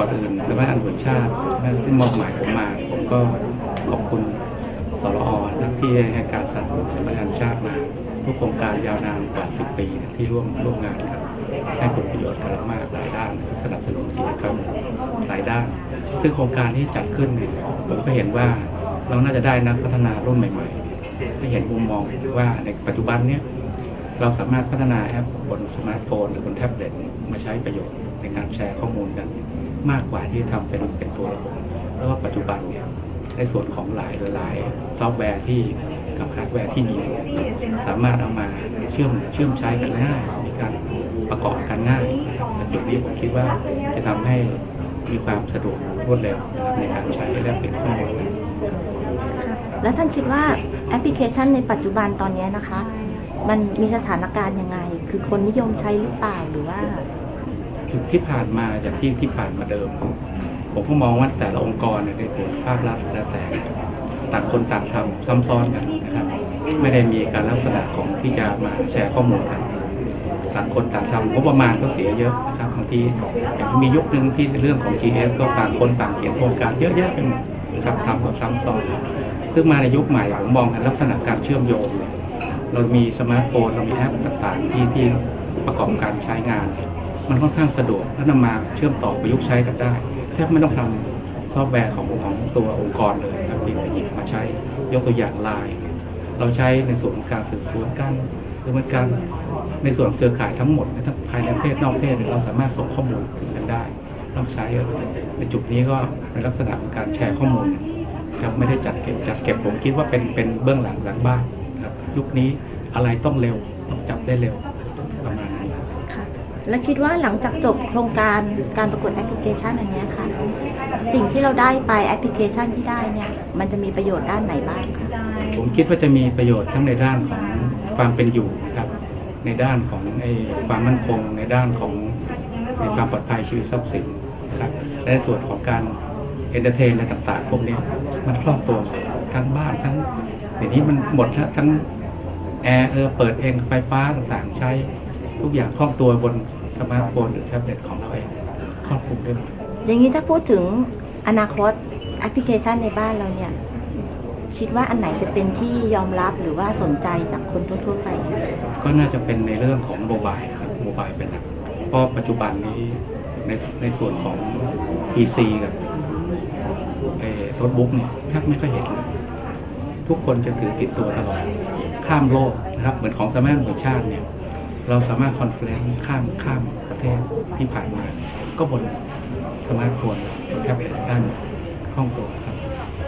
ก่อนอื่นสำนักงานตำรวจชาติที่มอบหมายผมมา ผมก็ขอบคุณสรอนะที่ให้การสนับสนุนสำนักงานชาติมาทุกโครงการยาวนานกว่า 10 ปีที่ร่วมร่วมงานกันให้ผลประโยชน์กันมากหลายด้าน สนับสนุนกิจกรรมหลายด้าน ซึ่งโครงการที่จัดขึ้นเนี่ยผมก็เห็นว่าเราน่าจะได้นักพัฒนารุ่นใหม่ๆให้เห็นมุมมองว่าในปัจจุบันเนี้ยเราสามารถพัฒนาแอปบนสมาร์ทโฟน หรือบนแท็บเล็ตมาใช้ประโยชน์ในการแชร์ข้อมูลกัน มากกว่าที่ทำเป็นเป็นตัวระบบแล้วก็ปัจจุบันเนี่ยในส่วนของหลายหลายซอฟต์แวร์ที่กับฮาร์ดแวร์ที่มีสามารถเอามาเชื่อมเชื่อมใช้กันง่ายมีการประกอบกันง่ายนะครับจุดนี้ผมคิดว่าจะทำให้มีความสะดวกรวดเร็วนะครับในการใช้และเปลี่ยนข้อมูลค่ะแล้วท่านคิดว่าแอปพลิเคชันในปัจจุบันตอนนี้นะคะ มันมีสถานการณ์ยังไง คือคนนิยมใช้หรือเปล่าหรือว่า ที่ผ่านมาจากที่ที่ผ่านมาเดิม ผมก็มองว่าแต่ละองค์กรในส่วนภาครัฐแล้วแต่ต่างคนต่างทำซ้ำซ้อนกันนะครับ ไม่ได้มีการลักษณะของที่จะมาแชร์ข้อมูลกันต่างคนต่างทำงบประมาณก็เสียเยอะนะครับบางทีอย่างมียุคหนึ่งที่เรื่องของ GS ก็ต่างคนต่างเขียนโครงการเยอะแยะไปหมดนะครับทำก็ซ้ำซ้อนซึ่งมาในยุคใหม่ผมมองเห็นลักษณะการเชื่อมโยงเรามีสมาร์ทโฟนเรามีแอปต่างๆที่ที่ประกอบการใช้งาน มันค่อนข้างสะดวกและนำมาเชื่อมต่อประยุกต์ใช้กันได้แทบไม่ต้องทำซอฟต์แวร์ของของตัวองค์กรเลยครับที่จะหยิบมาใช้ยกตัวอย่างไลน์เราใช้ในส่วนของการสืบสวนกันหรือมันการในส่วนเครือข่ายทั้งหมดทั้งภายในประเทศนอกประเทศเนี่ยเราสามารถส่งข้อมูลถึงกันได้ต้องใช้ในจุดนี้ก็เป็นลักษณะของการแชร์ข้อมูลครับไม่ได้จัดเก็บจัดเก็บผมคิดว่าเป็นเป็นเบื้องหลังหลังบ้านครับยุคนี้อะไรต้องเร็วต้องจับได้เร็วประมาณนี้ครับ ค่ะ และคิดว่าหลังจากจบโครงการการประกวดแอปพลิเคชันอันเนี้ยค่ะ สิ่งที่เราได้ไปแอปพลิเคชันที่ได้เนี่ยมันจะมีประโยชน์ด้านไหนบ้างคะผมคิดว่าจะมีประโยชน์ทั้งในด้านของความเป็นอยู่นะครับในด้านของไอ้ความมั่นคง ในด้านของในความปลอดภัยชีวิตทรัพย์สินนะครับและในส่วนของการเอนเตอร์เทนอะไรต่างๆพวกนี้มันครอบตัวทั้งบ้านทั้งเดี๋ยวนี้มันหมดแล้วทั้งแอร์เออเปิดเองไฟฟ้าต่างๆใช้ทุกอย่างครอบตัวบน สมาร์ทโฟนหรือแท็บเล็ตของเราเองครอบคลุมได้หมดอย่างนี้ถ้าพูดถึงอนาคตแอปพลิเคชันในบ้านเราเนี่ย คิดว่าอันไหนจะเป็นที่ยอมรับหรือว่าสนใจจากคนทั่วๆไป ก็น่าจะเป็นในเรื่องของโมบายครับโมบายเป็นหลักเพราะปัจจุบันนี้ในในส่วนของ PC กับเอ่อโน้ตบุ๊กเนี่ยแทบไม่ค่อยเห็นเลยทุกคนจะถือติดตัวตลอดข้ามโลกนะครับ เหมือนของสมัยของชาติเนี่ย เราสามารถคอนเฟลนข้ามข้ามประเทศที่ผ่านมา ก็บนสมาร์ทโฟนบนแท็บเล็ตด้หมดคล่องตัว